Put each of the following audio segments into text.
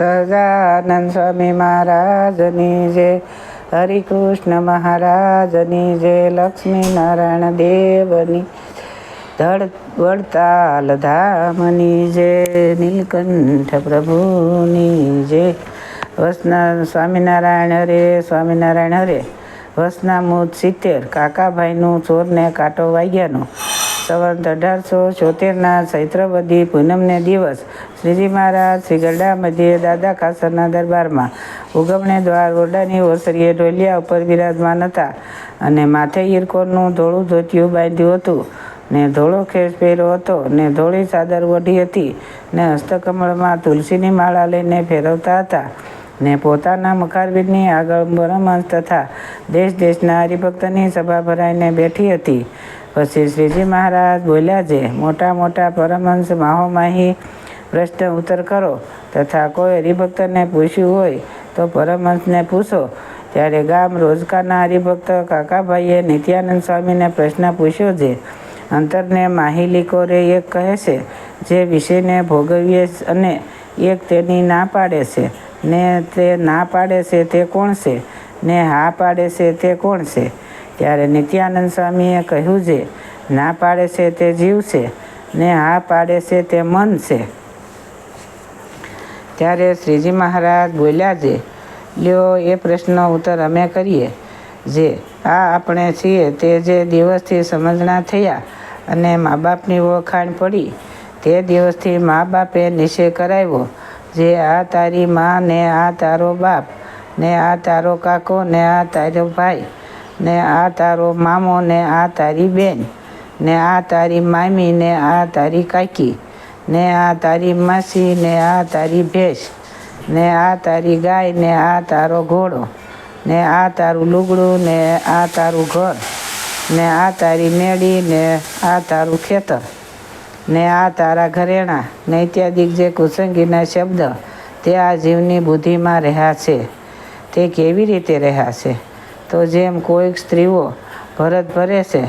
સહજાનંદ સ્વામી મહારાજની જય. હરિકૃષ્ણ મહારાજની જય. લક્ષ્મી નારાયણ દેવની ધડ વડતાલ ધામની જય. નીલકંઠ પ્રભુની જય. વસના સ્વામિનારાયણ હરે સ્વામિનારાયણ હરે. વસનામૂત સિત્તેર. કાકાભાઈનું ચોરને કાંટો વાગ્યાનો. સંવંત અઢારસો છોતેરના ચૈત્રવદી પૂનમને દિવસ. શ્રીજી મહારાજ શ્રી ગરડા મધ્યે દાદા ખાસરના દરબારમાં ઉગમણે દ્વાર ઓરડાની ઓસરીએ ઢોલિયા ઉપર બિરાજમાન હતા અને માથે ઈરકોરનું ધોળું ધોતિયું બાંધ્યું હતું ને ધોળો ખેસ પહેર્યો હતો ને ધોળી ચાદર ઓઢી હતી ને હસ્તકમળમાં તુલસીની માળા લઈને ફેરવતા હતા ને પોતાના મુખારબીનની આગળ બ્રહ્મંશ તથા દેશ દેશના હરિભક્તની સભા ભરાઈને બેઠી હતી. પછી શ્રીજી મહારાજ બોલ્યા છે, મોટા મોટા પરમહંસ માહોમાહી પ્રશ્ન ઉત્તર કરો. તથા કોઈ હરિભક્તને પૂછ્યું હોય તો પરમહંસને પૂછો. ત્યારે ગામ રોજકાના હરિભક્ત કાકાભાઈએ નિત્યાનંદ સ્વામીને પ્રશ્ન પૂછ્યો છે, અંતરને માહિલીકોરે એક કહે છે, જે વિષયને ભોગવીએ અને એક તેની ના પાડે છે. ને તે ના પાડે છે તે કોણ છે? ને હા પાડે છે તે કોણ છે? ત્યારે નિત્યાનંદ સ્વામીએ કહ્યું છે, ના પાડે છે તે જીવ છે, ને હા પાડે છે તે મન છે. ત્યારે શ્રીજી મહારાજ બોલ્યા છે, લ્યો, એ પ્રશ્નનો ઉત્તર અમે કરીએ. જે આ આપણે છીએ તે જે દિવસથી સમજણા થયા અને મા બાપની ઓળખાણ પડી, તે દિવસથી મા બાપે નિશ્ચય કરાવ્યો. જે આ તારી મા ને આ તારો બાપ ને આ તારો કાકો ને આ તારો ભાઈ ને આ તારો મામો ને આ તારી બેન ને આ તારી મામી ને આ તારી કાકી ને આ તારી માસી ને આ તારી ભેંસ ને આ તારી ગાય ને આ તારો ઘોડો ને આ તારું લુગડું ને આ તારું ઘર ને આ તારી મેળી ને આ તારું ખેતર ને આ તારા ઘરેણાં ને ઇત્યાદિક જે કુસંગીના શબ્દ તે આ જીવની બુદ્ધિમાં રહ્યા છે તે કેવી રીતે રહ્યા છે તો જેમ કોઈક સ્ત્રીઓ ભરત ભરે છે,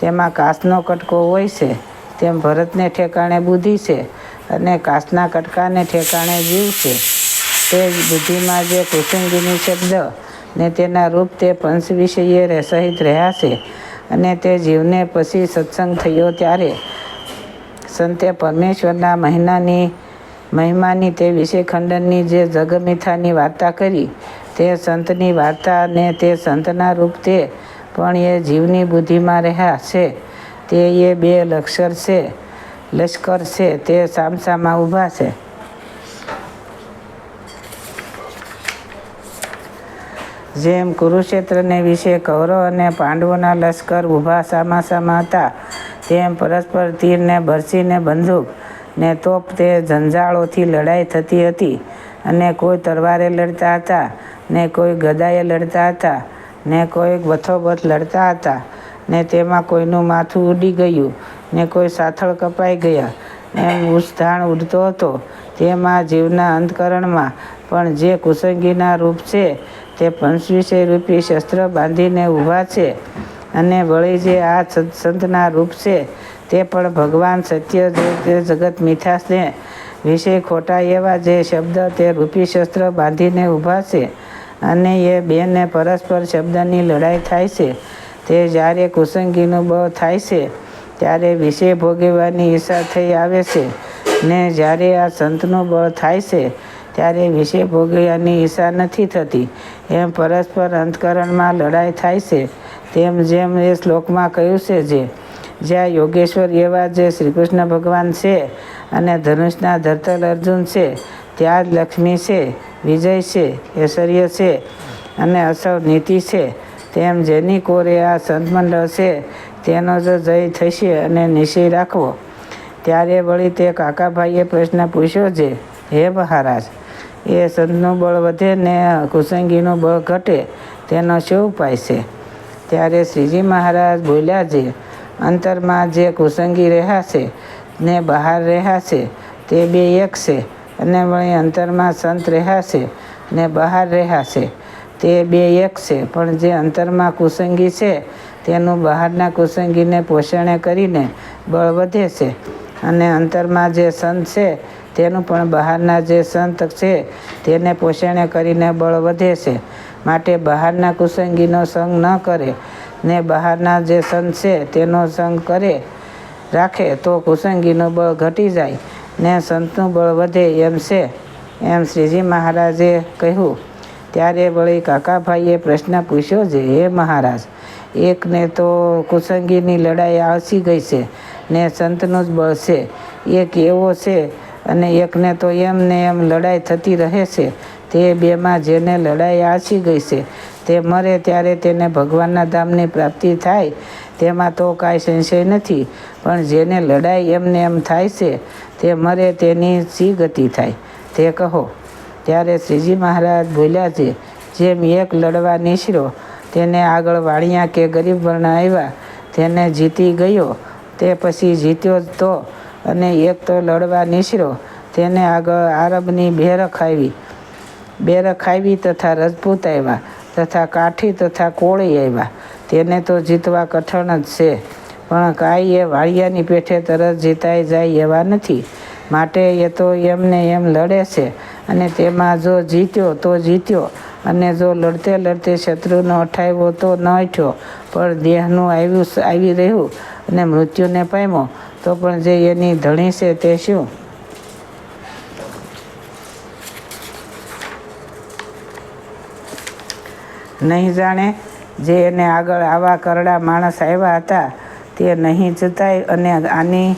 તેમાં કાસનો કટકો હોય છે, તેમ ભરતને ઠેકાણે બુદ્ધિ છે અને કાસના કટકાને ઠેકાણે જીવ છે. તે બુદ્ધિમાં જે કુસુંગીની શબ્દ ને તેના રૂપ તે પંચ વિષયે સહિત રહ્યા છે અને તે જીવને પછી સત્સંગ થયો ત્યારે સંતે પરમેશ્વરના મહિનાની, મહિમાની તે વિષય ખંડનની જે જગમિથાની વાર્તા કરી તે સંતની વાર્તા ને તે સંતના રૂપ તે, પણ એ જીવની બુદ્ધિમાં રહ્યા છે. તે એ બે લક્ષર છે, લશ્કર છે, તે સામસામાં ઊભા છે. જેમ કુરુક્ષેત્રને વિશે કૌરવ અને પાંડવોના લશ્કર ઊભા સામા હતા, તેમ પરસ્પર તીરને બરસીને બંદૂક ને તોપ તે ઝંઝાળોથી લડાઈ થતી હતી અને કોઈ તરવારે લડતા હતા. ને કોઈ ગદાએ લડતા હતા, ને કોઈ બથોબથ લડતા હતા, ને તેમાં કોઈનું માથું ઉડી ગયું, ને કોઈ સાથળ કપાઈ ગયા એમ ઉછધાણ ઉડતો હતો. તેમાં જીવના અંતકરણમાં પણ જે કુસંગીના રૂપ છે, તે પંચવીસે રૂપી શસ્ત્ર બાંધીને ઊભા છે. અને વળી જે આ સંતના રૂપ છે, તે પણ ભગવાન સત્ય જે જગત મીઠાશને વિશે ખોટા એવા જે શબ્દ તે રૂપી શસ્ત્ર બાંધીને ઊભા છે. અને એ બેને પરસ્પર શબ્દની લડાઈ થાય છે. તે જ્યારે કુસંગીનું બળ થાય છે, ત્યારે વિષય ભોગવવાની ઈચ્છા થઈ આવે છે. ને જ્યારે આ સંતનો બળ થાય છે, ત્યારે વિષય ભોગવવાની ઈચ્છા નથી થતી. એમ પરસ્પર અંતકરણમાં લડાઈ થાય છે, તેમ જેમ એ શ્લોકમાં કહ્યું છે જે, જ્યાં યોગેશ્વર એવા જે શ્રીકૃષ્ણ ભગવાન છે અને ધનુષના ધરતલ અર્જુન છે ત્યાં જ લક્ષ્મી છે, વિજય છે, ઐશ્વર્ય છે અને અસવ નીતિ છે. તેમ જેની કોરે આ સંતમંડળ છે તેનો જ જય થશે અને નિશ્ચય રાખવો. ત્યારે વળી તે કાકાભાઈએ પ્રશ્ન પૂછ્યો છે, હે મહારાજ, એ સંતનું બળ વધે ને કુસંગીનું બળ ઘટે, તેનો શું ઉપાય છે? ત્યારે શ્રીજી મહારાજ બોલ્યા છે, અંતરમાં જે કુસંગી રહ્યા છે ને બહાર રહ્યા છે, તે બે એક છે. અને વળી અંતરમાં સંત રહ્યા છે ને બહાર રહ્યા છે તે બે એક છે, પણ જે અંતરમાં કુસંગી છે, તેનું બહારના કુસંગીને પોષણે કરીને બળ વધે છે. અને અંતરમાં જે સંત છે, તેનું પણ બહારના જે સંત છે, તેને પોષણે કરીને બળ વધે છે. માટે બહારના કુસંગીનો સંગ ન કરે ને બહારના જે સંત છે, તેનો સંગ કરે, રાખે તો કુસંગીનો બળ ઘટી જાય. ને સંતનું બળ વધે એમ છે. એમ શ્રીજી મહારાજે કહ્યું. ત્યારે વળી કાકાભાઈએ પ્રશ્ન પૂછ્યો છે હે મહારાજ, એકને તો કુસંગીની લડાઈ આવસી ગઈ છે ને સંતનું જ બળ છે. એક એવો છે અને એકને તો એમ ને એમ લડાઈ થતી રહે છે. તે બેમાં જેને લડાઈ આસી ગઈ છે તે મરે ત્યારે તેને ભગવાનના ધામની પ્રાપ્તિ થાય, તેમાં તો કાંઈ સંશય નથી, પણ જેને લડાઈ એમને એમ થાય છે, તે મરે તેની સી ગતિ થાય? તે કહો. ત્યારે શ્રીજી મહારાજ બોલ્યા છે, જેમ એક લડવા નીસર્યો તેને આગળ વાણિયા કે ગરીબ વર્ણ આવ્યા, તેને જીતી ગયો, તે પછી જીત્યો તો, અને એક તો લડવા નીસર્યો તેને આગળ આરબની બેરખ આવી બેરખ આવી તથા રજપૂત આવ્યા તથા કાઠી તથા કોળી આવ્યા. તેને તો જીતવા કઠણ જ છે, પણ કાંઈ એ વાળિયાની પેઠે તરત જીતાઈ જાય એવા નથી. માટે એ તો એમને એમ લડે છે અને તેમાં જો જીત્યો તો જીત્યો અને જો લડતે લડતે શત્રુનો અઠાવ્યો તો ન અઠ્યો પણ દેહનું આવ્યું આવી રહ્યું અને મૃત્યુને પામ્યો, તો પણ જે એની ધણી છે તે શું? નહીં જાણે જે એને આગળ આવા કરડા માણસ આવ્યા હતા તે નહીં જીતાય અને આની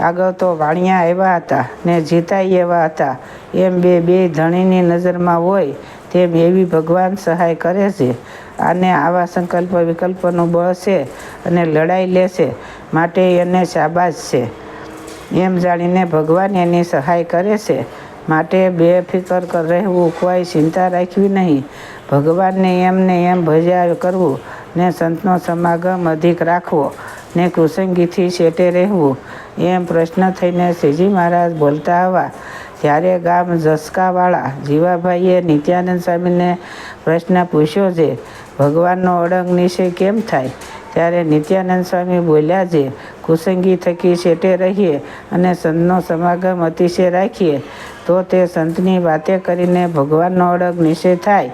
આગળ તો વાણિયા આવ્યા હતા ને જીતાય એવા હતા. એમ બે બે ધણીની નજરમાં હોય તેમ એવી ભગવાન સહાય કરે છે. આને આવા સંકલ્પ વિકલ્પનું બળ છે અને લડાઈ લેશે માટે એને શાબાશ છે. એમ જાણીને ભગવાન એની સહાય કરે છે. માટે બેફિકર કર રહેવું કોઈ ચિંતા રાખવી નહીં. ભગવાનને એમને એમ ભજ્યા કરવું ને સંતનો સમાગમ અધિક રાખવો ને કુસંગીથી શેટે રહેવું. એમ પ્રશ્ન થઈને શ્રીજી મહારાજ બોલતા હવા ત્યારે ગામ જસકાવાળા જીવાભાઈએ નિત્યાનંદ સ્વામીને પ્રશ્ન પૂછ્યો છે, ભગવાનનો અડંગ નિષય કેમ થાય? ત્યારે નિત્યાનંદ સ્વામી બોલ્યા છે, કુસંગી થકી શેટે રહીએ અને સંતનો સમાગમ અતિશય રાખીએ. તો તે સંતની વાતે કરીને ભગવાનનો અડગ નિશ્ચય થાય.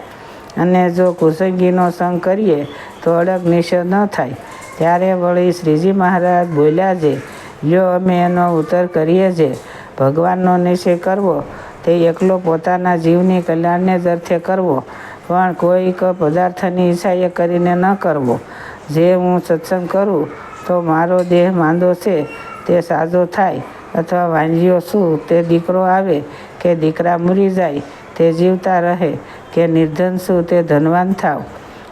અને જો કુસંગીનો સંગ કરીએ તો અડગ નિષેધ ન થાય. ત્યારે વળી શ્રીજી મહારાજ બોલ્યા છે, જો અમે એનો ઉત્તર કરીએ છીએ ભગવાનનો નિશ્ચય કરવો, તે એકલો પોતાના જીવની કલ્યાણને અર્થે કરવો, પણ કોઈક પદાર્થની ઈચ્છાએ કરીને ન કરવો. જે હું સત્સંગ કરું, તો મારો દેહ માંદો છે, તે સાજો થાય. અથવા વાંજીઓ શું, તે દીકરો આવે કે દીકરા મરી જાય, તે જીવતા રહે કે નિર્ધન શું તે ધનવાન થાવ?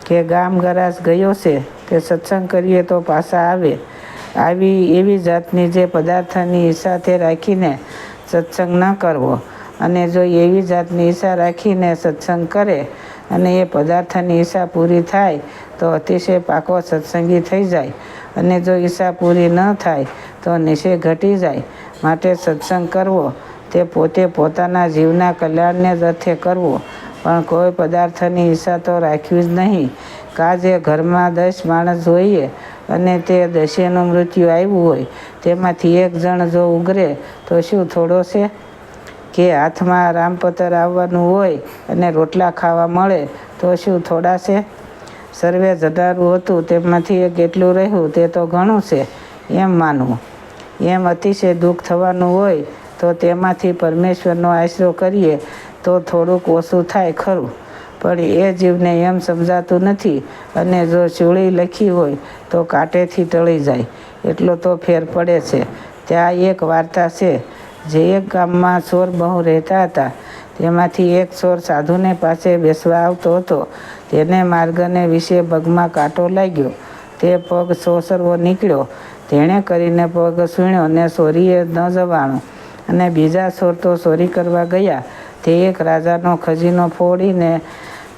કે ગામ ગરાસ ગયો છે તે સત્સંગ કરીએ તો પાછા આવે. આવી એવી જાતની જે પદાર્થની ઈચ્છા રાખીને સત્સંગ ન કરવો. અને જો એવી જાતની ઈચ્છા રાખીને સત્સંગ કરે અને એ પદાર્થની ઈચ્છા પૂરી થાય, તો અતિશય પાકો સત્સંગી થઈ જાય. અને જો ઈચ્છા પૂરી ન થાય, તો નિશ્ચય ઘટી જાય. માટે સત્સંગ કરવો, તે પોતે પોતાના જીવના કલ્યાણને જ અર્થે કરવો. પણ કોઈ પદાર્થની ઈચ્છા તો રાખવી જ નહીં. કાજે ઘરમાં દસ માણસ જોઈએ અને તે દસેનું મૃત્યુ આવ્યું હોય, તેમાંથી એક જણ જો ઉગરે તો શું થોડો છે? કે હાથમાં રામપતર આવવાનું હોય અને રોટલા ખાવા મળે તો શું થોડા છે? સર્વે જનારું હતું, તેમાંથી એક એટલું રહ્યું, તે તો ઘણું છે, એમ માનવું. એમ અતિશય દુઃખ થવાનું હોય તો તેમાંથી પરમેશ્વરનો આશરો કરીએ તો થોડુંક ઓછું થાય ખરું. પણ એ જીવને એમ સમજાતું નથી અને જો ચૂળી લખી હોય તો કાંટેથી ટળી જાય. એટલો તો ફેર પડે છે. ત્યાં એક વાર્તા છે. જે એક ગામમાં ચોર બહુ રહેતા હતા. તેમાંથી એક ચોર સાધુને પાસે બેસવા આવતો હતો. તેને માર્ગને વિશે પગમાં કાંટો લાગ્યો. તે પગ સોસરવો નીકળ્યો. તેણે કરીને પગ સૂણ્યો અને સોરીએ ન જવાનું. અને બીજા ચોર તો ચોરી કરવા ગયા. તે એક રાજાનો ખજીનો ફોડીને,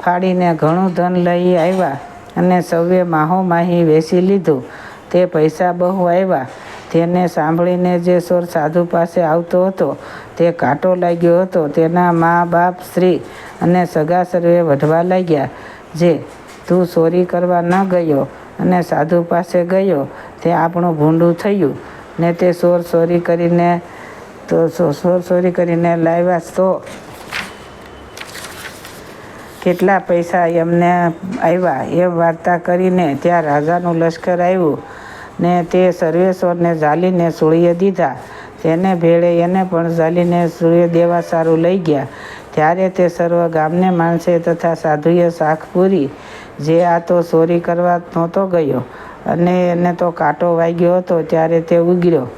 ફાડીને ઘણું ધન લઈ આવ્યા અને સૌએ માહો માહી વેચી લીધું. તે પૈસા બહુ આવ્યા. તેને સાંભળીને જે સોર સાધુ પાસે આવતો હતો, તે કાંટો લાગ્યો હતો. તેના મા બાપ સ્ત્રી અને સગા સર્વે વઢવા લાગ્યા જે, તું ચોરી કરવા ન ગયો અને સાધુ પાસે ગયો, તે આપણું ભૂંડું થયું. ને તે સોર ચોરી કરીને, તો સોર ચોરી કરીને લાવ્યા તો કેટલા પૈસા એમને આવ્યા એ વાર્તા કરીને ત્યાં રાજાનું લશ્કર આવ્યું ને તે સર્વેશ્વરને ઝાલીને સૂળીએ દીધા. તેને ભેળે એને પણ ઝાલીને સૂર્ય દેવા સારું લઈ ગયા. ત્યારે તે સર્વ ગામને માણસે તથા સાધુએ શાખ પૂરી. જે આ તો ચોરી કરવા નહોતો ગયો અને એને તો કાંટો વાગ્યો હતો ત્યારે તે ઉગર્યો.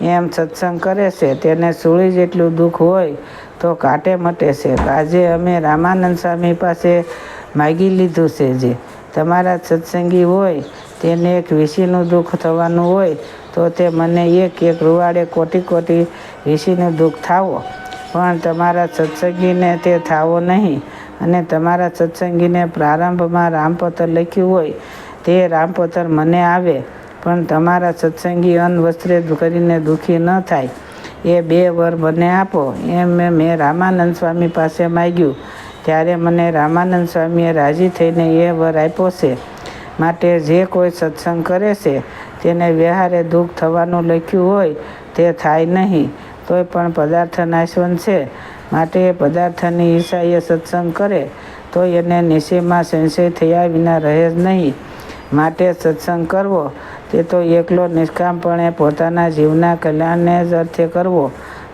એમ સત્સંગ કરે છે. તેને સૂળી જેટલું દુઃખ હોય તો કાટે મટે છે. આજે અમે રામાનંદ સ્વામી પાસે માગી લીધું છે જે. તમારા સત્સંગી હોય, તેને એક વિષીનું દુઃખ થવાનું હોય, તો તે મને એક એક રૂવાડે કોટી કોટી વિષીનું દુઃખ થાવો. પણ તમારા સત્સંગીને તે થાવો નહીં. અને તમારા સત્સંગીને પ્રારંભમાં રામપત્ર લખ્યું હોય, તે રામપત્ર મને આવે. પણ તમારા સત્સંગી અન્ન વસ્ત્રે કરીને દુઃખી ન થાય. એ બે વર મને આપો. એમ મેં રામાનંદ સ્વામી પાસે માગ્યું. ત્યારે મને રામાનંદ સ્વામીએ રાજી થઈને એ વર આપ્યો છે. માટે જે કોઈ સત્સંગ કરે છે, તેને વ્યવહારે દુઃખ થવાનું લખ્યું હોય, તે થાય નહીં. તોય પણ પદાર્થ નાશવન છે. માટે એ પદાર્થની ઈર્ષાએ સત્સંગ કરે તો એને નિશ્ચયમાં સંશય થયા વિના રહે જ નહીં. માટે સત્સંગ કરવો તે તો એકલો નિષ્કામપણે પોતાના જીવના કલ્યાણને જ અર્થે કરવો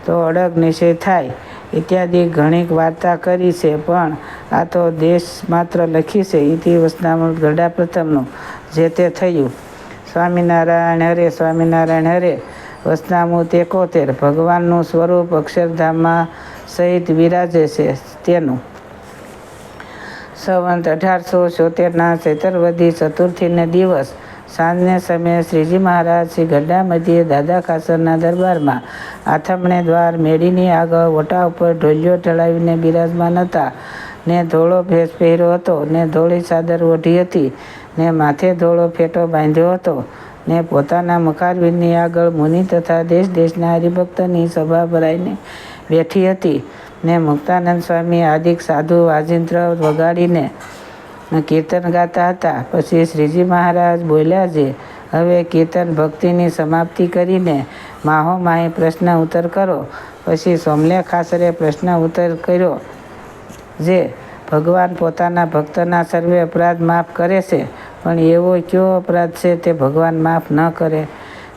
તો અડગ નિશ્ચય થાય. ઇત્યાદિ ઘણી વાર્તા કરી છે, પણ આ તો દેશ માત્ર લખી છે ઇતિ વસનામૃત ગઢા પ્રથમનું, જે તે થયું. સ્વામિનારાયણ હરે સ્વામિનારાયણ હરે વસનામૃત એકોતેર ભગવાનનું સ્વરૂપ અક્ષરધામમાં સહિત વિરાજે છે તેનું. સંવંત અઢારસો છોતેરના ચૈતરવદી ચતુર્થીને દિવસ સાંજને સમયે શ્રીજી મહારાજ શ્રી ગઢડા મધ્યે દાદા ખાસરના દરબારમાં આથમણે દ્વાર મેળીની આગળ વટા ઉપર ઢોલિયો ઢળાવીને બિરાજમાન હતા. ને ધોળો ભેસ પહેર્યો હતો, ને ધોળી ચાદર ઓઢી હતી, ને માથે ધોળો ફેટો બાંધ્યો હતો, ને પોતાના મકારવીરની આગળ મુનિ તથા દેશ દેશના હરિભક્તની સભા ભરાઈને બેઠી હતી, ને મુક્તાનંદ સ્વામી આદિક સાધુ વાજિંત્ર વગાડીને કીર્તન ગાતા હતા. પછી શ્રીજી મહારાજ બોલ્યા છે, હવે કીર્તન ભક્તિની સમાપ્તિ કરીને માહો માહી પ્રશ્ન ઉત્તર કરો. પછી સોમલે ખાસરે પ્રશ્ન ઉત્તર કર્યો જે, ભગવાન પોતાના ભક્તના સર્વે અપરાધ માફ કરે છે, પણ એવો કયો અપરાધ છે તે ભગવાન માફ ન કરે.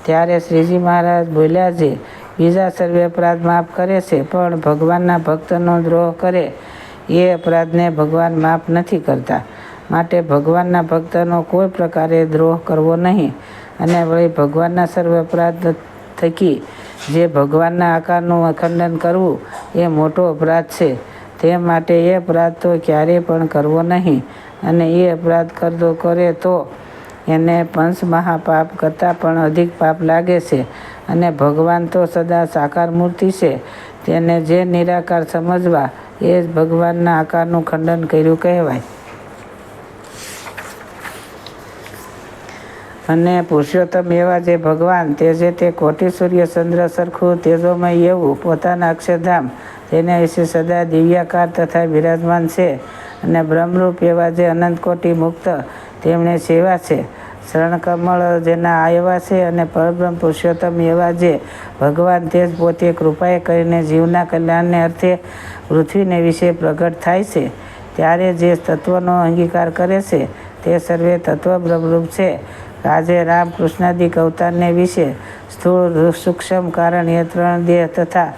ત્યારે શ્રીજી મહારાજ બોલ્યા છે, બીજા સર્વે અપરાધ માફ કરે છે, પણ ભગવાનના ભક્તનો દ્રોહ કરે. એ અપરાધને ભગવાન માફ નથી કરતા. માટે ભગવાનના ભક્તનો કોઈ પ્રકારે દ્રોહ કરવો નહીં. અને વળી ભગવાનના સર્વ અપરાધ થકી જે ભગવાનના આકારનું અખંડન કરવું, એ મોટો અપરાધ છે. તે માટે એ અપરાધ તો ક્યારેય પણ કરવો નહીં. અને એ અપરાધ કરતો કરે તો એને પંચ મહાપાપ કરતાં પણ અધિક પાપ લાગે છે. અને ભગવાન તો સદા સાકાર મૂર્તિ છે. તેને જે નિરાકાર સમજવા, એ જ ભગવાનના આકારનું ખંડન કર્યું કહેવાય. અને પુરુષોત્તમ એવા જે ભગવાન, તે જે તે કોટી સૂર્ય ચંદ્ર સરખું તેજોમય એવું પોતાના અક્ષરધામ તેના વિશે સદા દિવ્યાકાર તથા બિરાજમાન છે અને બ્રહ્મરૂપ એવા જે અનંત કોટી મુક્ત, તેમણે સેવા છે. શરણ કમળ જેના આવ્યા છે અને પરબ્રહ્મ પુરુષોત્તમ એવા જે ભગવાન, તે જ પોતે કૃપાએ કરીને જીવના કલ્યાણને અર્થે પૃથ્વીને વિશે પ્રગટ થાય છે. ત્યારે જે તત્વનો અંગીકાર કરે છે, તે સર્વે તત્વ બ્રહ્મરૂપ છે. આજે રામ કૃષ્ણાદિક અવતારને વિશે સ્થૂળ સૂક્ષ્મ કારણ એ ત્રણ દેહ તથા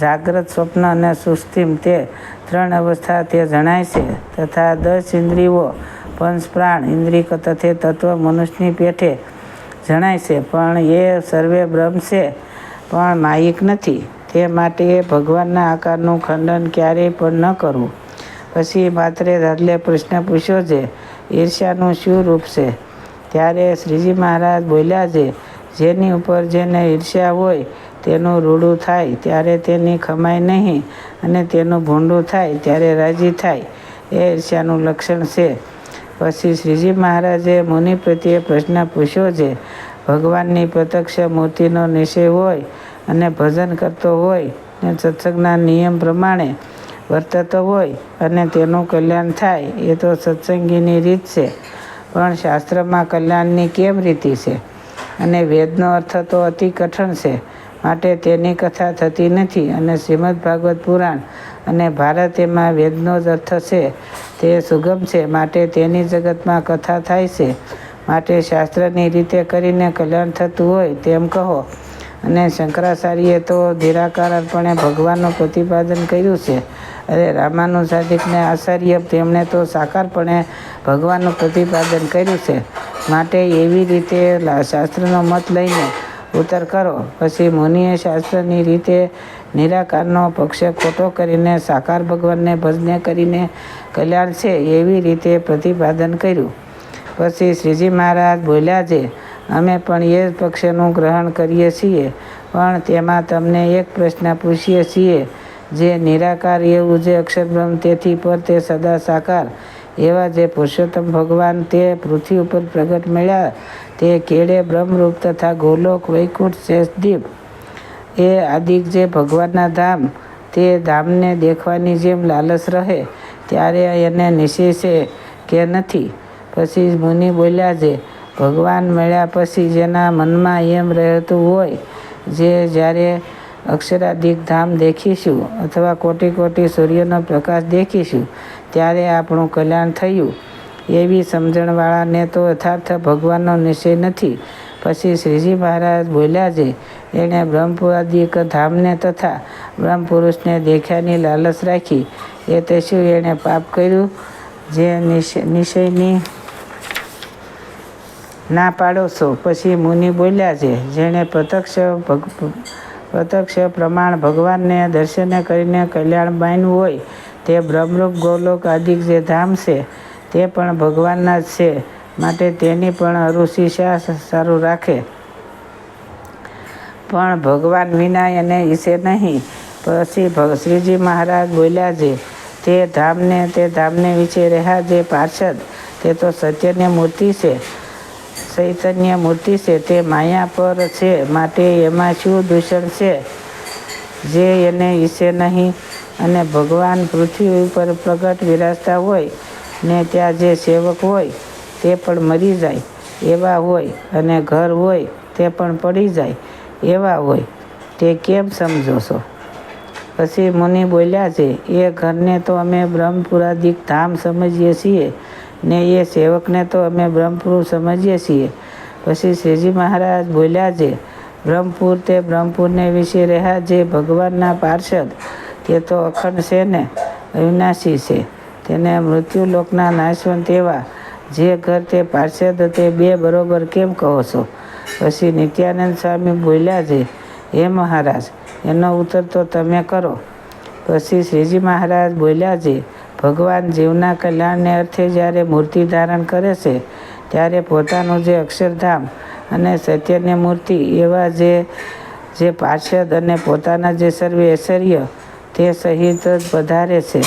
જાગ્રત સ્વપ્ન અને સુસ્તિમ તે ત્રણ અવસ્થા તે જણાય છે તથા દસ ઇન્દ્રિયો, પંચ પ્રાણ, ઇન્દ્રિક તથે તત્વ મનુષ્યની પેઠે જણાય છે. પણ એ સર્વે બ્રહ્મ છે, પણ માયિક નથી. તે માટે ભગવાનના આકારનું ખંડન ક્યારેય પણ ન કરવું. પછી માત્રે ધરલે પ્રશ્ન પૂછ્યો છે, ઈર્ષ્યાનું શું રૂપ છે? ત્યારે શ્રીજી મહારાજ બોલ્યા છે, જેની ઉપર જેને ઈર્ષ્યા હોય, તેનું રૂડું થાય, ત્યારે તેની ખમાય નહીં અને તેનું ભૂંડું થાય, ત્યારે રાજી થાય. એ ઈર્ષ્યાનું લક્ષણ છે. પછી શ્રીજી મહારાજે મુનિ પ્રત્યે પ્રશ્ન પૂછ્યો છે, ભગવાનની પ્રત્યક્ષ મૂર્તિનો નિશ્ચય હોય અને ભજન કરતો હોય ને સત્સંગના નિયમ પ્રમાણે વર્તતો હોય અને તેનું કલ્યાણ થાય, એ તો સત્સંગીની રીત છે. પણ શાસ્ત્રમાં કલ્યાણની કેમ રીતિ છે? અને વેદનો અર્થ તો અતિ કઠણ છે. માટે તેની કથા થતી નથી અને શ્રીમદ ભાગવત પુરાણ અને ભારત એમાં વેદનો જ અર્થ છે. તે સુગમ છે. માટે તેની જગતમાં કથા થાય છે. માટે શાસ્ત્રની રીતે કરીને કલ્યાણ થતું હોય તેમ કહો. અને શંકરાચાર્યએ તો નિરાકારપણે ભગવાનનું પ્રતિપાદન કર્યું છે. અરે રામાનુજાધિકને આચાર્ય તેમણે તો સાકારપણે ભગવાનનું પ્રતિપાદન કર્યું છે. માટે એવી રીતે શાસ્ત્રનો મત લઈને ઉત્તર કરો. પછી મુનિએ શાસ્ત્રની રીતે નિરાકારનો પક્ષ ખોટો કરીને સાકાર ભગવાનને ભજને કરીને કલ્યાણ છે એવી રીતે પ્રતિપાદન કર્યું. પછી શ્રીજી મહારાજ બોલ્યા છે અમે પણ એ જ પક્ષનું ગ્રહણ કરીએ છીએ. પણ તેમાં તમને એક પ્રશ્ન પૂછીએ છીએ. જે નિરાકાર એવું જે અક્ષરબ્રહ્મ તેથી પર તે સદા સાકાર. એવા જે પુરુષોત્તમ ભગવાન તે પૃથ્વી ઉપર પ્રગટ મળ્યા, તે કેળે બ્રહ્મરૂપ તથા ગોલોક, વૈકુંઠ શેષદીપ એ આદિક જે ભગવાનના ધામ, તે ધામને દેખવાની જેમ લાલચ રહે, ત્યારે એને નિશેષે કે નથી? પછી મુનિ બોલ્યા છે ભગવાન મળ્યા પછી જેના મનમાં એમ રહેતું હોય, જે જ્યારે અક્ષરાધિક ધામ દેખીશું અથવા કોટી કોટી સૂર્યનો પ્રકાશ દેખીશું, ત્યારે આપણું કલ્યાણ થયું. એવી સમજણવાળાને તો યથાર્થ ભગવાનનો નિશ્ચય નથી. પછી શ્રીજી મહારાજ બોલ્યા છે, એણે બ્રહ્મપુરાદિક ધામને તથા બ્રહ્મપુરુષને દેખ્યાની લાલચ રાખી. એ તે શું એણે પાપ કર્યું? જે નિશ- નિશ્ચયની ના પાડો છો. પછી મુનિ બોલ્યા છે, જેણે પ્રત્યક્ષ પ્રત્યક્ષ પ્રમાણ ભગવાનને દર્શન કરીને કલ્યાણ માન્યું હોય, તે બ્રહ્મરૂપ ગોલોક આદિક જે ધામ છે, તે પણ ભગવાનના જ છે, માટે તેની પણ અરુચિ સારું રાખે? પણ ભગવાન વિના એને ઈશે નહીં. પછી શ્રીજી મહારાજ બોલ્યા છે, તે ધામને તે ધામને વિશે રહ્યા જે પાર્ષદ, તે તો સત્યની મૂર્તિ છે ચૈતન્ય મૂર્તિ છે, તે માયા પર છે. માટે એમાં શું દૂષણ છે? જે એને ઈચ્છે નહીં અને ભગવાન પૃથ્વી ઉપર પ્રગટ વિરાજતા હોય ને ત્યાં જે સેવક હોય, તે પણ મરી જાય. એવા હોય અને ઘર હોય, તે પણ પડી જાય. એવા હોય, તે કેમ સમજો છો? પછી મુનિ બોલ્યા છે, એ ઘરને તો અમે બ્રહ્મપુરાદિક ધામ સમજીએ છીએ. ને એ સેવકને તો અમે બ્રહ્મપુર સમજીએ છીએ. પછી શ્રીજી મહારાજ બોલ્યા છે, બ્રહ્મપુર તે બ્રહ્મપુરને વિશે રહ્યા જે ભગવાનના પાર્ષદ તે તો અખંડ છે ને, અવિનાશી છે. તેને મૃત્યુલોકના નાશવંત એવા જે ઘર તે પાર્ષદ તે બે બરોબર કેમ કહો છો? પછી નિત્યાનંદ સ્વામી બોલ્યા છે, હે મહારાજ, એનો ઉત્તર તો તમે કરો. પછી શ્રીજી મહારાજ બોલ્યા છે ભગવાન જીવના કલ્યાણને અર્થે જ્યારે મૂર્તિ ધારણ કરે છે, ત્યારે પોતાનું જે અક્ષરધામ અને સત્યની મૂર્તિ એવા જે જે પાર્ષદ અને પોતાના જે સર્વે ઐશ્વર્ય તે સહિત જ પધારે છે.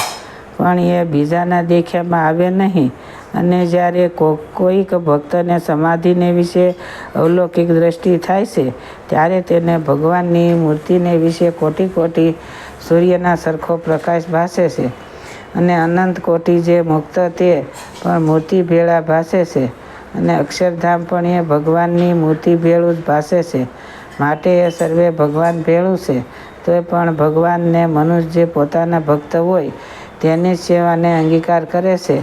પણ એ બીજાના દેખ્યામાં આવે નહીં અને જ્યારે કો- કોઈક ભક્તને સમાધિને વિશે અવલૌકિક દ્રષ્ટિ થાય છે, ત્યારે તેને ભગવાનની મૂર્તિને વિશે કોટી કોટી સૂર્યના સરખો પ્રકાશ ભાસે છે. અને અનંત કોટી જે મુક્ત તે પણ મૂર્તિ ભેળા ભાસે છે. અને અક્ષરધામ પણ એ ભગવાનની મૂર્તિ ભેળું જ ભાસે છે. માટે એ સર્વે ભગવાન ભેળું છે. તોય પણ ભગવાનને મનુષ્ય જે પોતાના ભક્ત હોય, તેની સેવાને અંગીકાર કરે છે.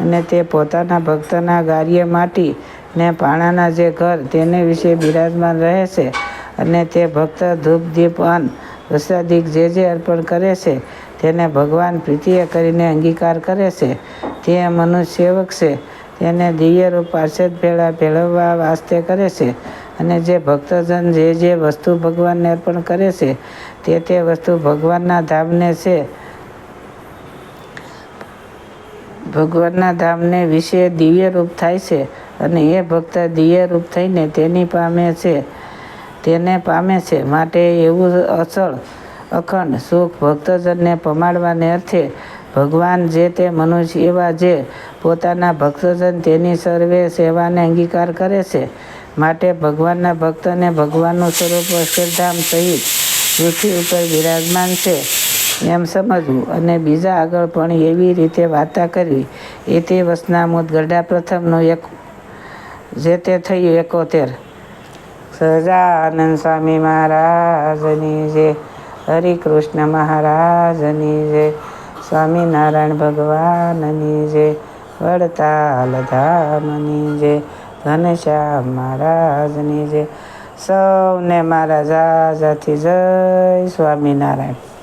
અને તે પોતાના ભક્તના ગાર્ય માટી ને પાણાના જે ઘર, તેને વિશે બિરાજમાન રહે છે. અને તે ભક્ત ધૂપ, દીપ, અન્ન વસ્ત્રાદિક જે જે અર્પણ કરે છે, તેને ભગવાન પ્રીતિએ કરીને અંગીકાર કરે છે. તે મનુષ્યવક છે. તેને દિવ્ય રૂપ પાર્ષદ ભેળા ભેળવવા વાસ્તે કરે છે. અને જે ભક્તજન જે જે વસ્તુ ભગવાનને અર્પણ કરે છે, તે તે વસ્તુ ભગવાનના ધામને છે. ભગવાનના ધામને વિશે દિવ્ય રૂપ થાય છે. અને એ ભક્ત દિવ્ય રૂપ થઈને તેની પામે છે. તેને પામે છે. માટે એવું અસળ અખંડ, સુખ ભક્તજનને પમાડવાને અર્થે ભગવાન જે તે મનુષ્ય એવા જે પોતાના ભક્તજન તેની સર્વે સેવાને અંગીકાર કરે છે. માટે ભગવાનના ભક્તને ભગવાનનું સ્વરૂપ અક્ષરધામ સહિત પૃથ્વી ઉપર વિરાજમાન છે એમ સમજવું. અને બીજા આગળ પણ એવી રીતે વાર્તા કરવી. એ તે વસનામૂત ગરડા પ્રથમનું એક, જે તે થયું એકોતેર. સહજાનંદ સ્વામી મહારાજની જય હરિકૃષ્ણ મહારાજની જય સ્વામિનારાયણ ભગવાનની જય વડતાલ ધામની જય ઘનશ્યામ મહારાજની જય સૌને મારા જાજાથી જય સ્વામિનારાયણ